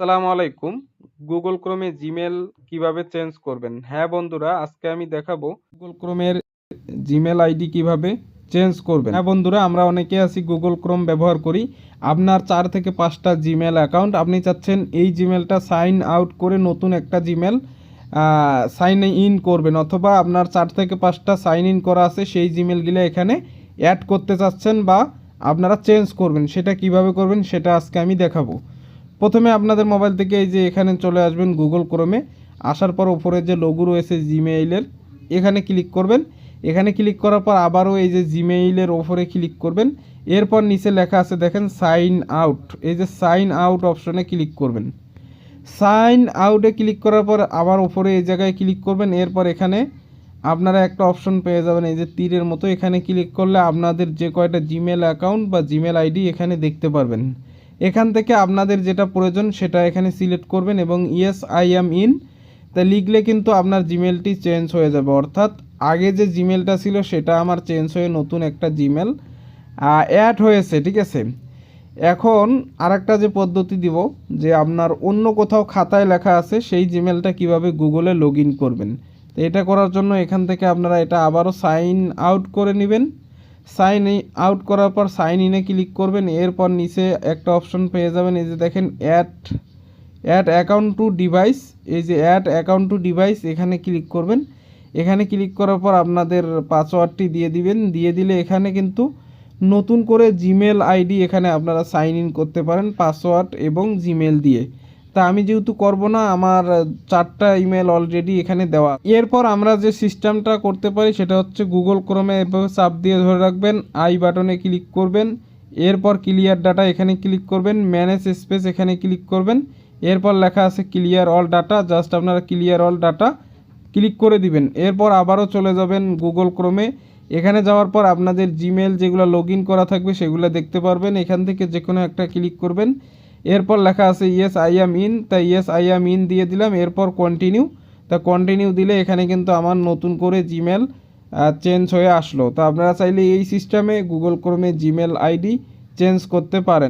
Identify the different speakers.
Speaker 1: আসসালামু আলাইকুম। গুগল ক্রোমে জিমেল কীভাবে চেঞ্জ করবেন? হ্যাঁ বন্ধুরা, আজকে আমি দেখাবো গুগল ক্রোমের জিমেল আইডি কীভাবে চেঞ্জ করবেন। হ্যাঁ বন্ধুরা, আমরা অনেকে আছি গুগল ক্রোম ব্যবহার করি। আপনার চার থেকে পাঁচটা জিমেল অ্যাকাউন্ট আপনি চাচ্ছেন এই জিমেলটা সাইন আউট করে নতুন একটা জিমেল সাইন ইন করবেন, অথবা আপনার চার থেকে পাঁচটা সাইন ইন করা আছে, সেই জিমেলগুলো এখানে অ্যাড করতে চাচ্ছেন বা আপনারা চেঞ্জ করবেন। সেটা কীভাবে করবেন, সেটা আজকে আমি দেখাবো। প্রথমে আপনাদের মোবাইল থেকে এই যে এখানে চলে আসবেন গুগল ক্রোমে আসার পর উপরে যে লোগো রয়েছে জিমেইলের এখানে ক্লিক করবেন। এখানে ক্লিক করার পর আবারও এই যে জিমেইলের ওপরে ক্লিক করবেন। এরপর নিচে লেখা আছে দেখেন সাইন আউট এই যে সাইন আউট অপশনে ক্লিক করবেন। সাইন আউটে ক্লিক করার পর আবার উপরে এই জায়গায় ক্লিক করবেন। এরপর এখানে আপনারা একটা অপশন পেয়ে যাবেন, এই যে তীরের মতো। এখানে ক্লিক করলে আপনাদের যে কয়টা জিমেল অ্যাকাউন্ট বা জিমেল আইডি এখানে দেখতে পারবেন। এখান থেকে আপনাদের যেটা প্রয়োজন সেটা এখানে সিলেক্ট করবেন এবং ইয়েস আই অ্যাম ইন তা লিখলে কিন্তু আপনার জিমেলটি চেঞ্জ হয়ে যাবে। অর্থাৎ আগে যে জিমেলটা ছিল সেটা আমার চেঞ্জ হয়ে নতুন একটা জিমেল অ্যাড হয়েছে, ঠিক আছে? এখন আরেকটা যে পদ্ধতি দিব, যে আপনার অন্য কোথাও খাতায় লেখা আছে, সেই জিমেলটা কীভাবে গুগলে লগ করবেন? তো এটা করার জন্য এখান থেকে আপনারা এটা আবারও সাইন আউট করে নেবেন। সাইন আউট করার পর সাইন ইনে ক্লিক করবেন, এরপর নিচে একটা অপশন পেয়ে যাবেন, এই যে দেখেন add add account to device এই যে অ্যাড অ্যাকাউন্ট টু ডিভাইস এখানে ক্লিক করবেন। এখানে ক্লিক করার পর আপনাদের পাসওয়ার্ডটি দিয়ে দিবেন, দিয়ে দিলে এখানে কিন্তু নতুন করে জিমেল আইডি এখানে আপনারা সাইন ইন করতে পারেন পাসওয়ার্ড এবং জিমেল দিয়ে। তা আমি যেহেতু করব না, আমার চারটা ইমেল অলরেডি এখানে দেওয়া। এরপর আমরা যে সিস্টেমটা করতে পারি সেটা হচ্ছে গুগল ক্রোমে এভাবে চাপ দিয়ে ধরে রাখবেন আই বাটনে ক্লিক করবেন, এরপর ক্লিয়ার ডাটা এখানে ক্লিক করবেন ম্যানেজ স্পেস এখানে ক্লিক করবেন, এরপর লেখা আছে ক্লিয়ার অল ডাটা জাস্ট আপনারা ক্লিয়ার অল ডাটা ক্লিক করে দিবেন। এরপর আবারও চলে যাবেন গুগল ক্রোমে এখানে যাওয়ার পর আপনাদের জিমেল যেগুলো লগ করা থাকবে সেগুলো দেখতে পারবেন। এখান থেকে যে কোনো একটা ক্লিক করবেন। এরপর লেখা আছে ইয়েস আই অ্যাম ইন তাই ইয়েস আই অ্যাম ইন দিয়ে দিলাম। এরপর কন্টিনিউ তা কন্টিনিউ দিলে এখানে কিন্তু আমার নতুন করে জিমেল চেঞ্জ হয়ে আসলো। তা আপনারা চাইলে এই সিস্টেমে গুগল ক্রোমে জিমেল আইডি চেঞ্জ করতে পারেন।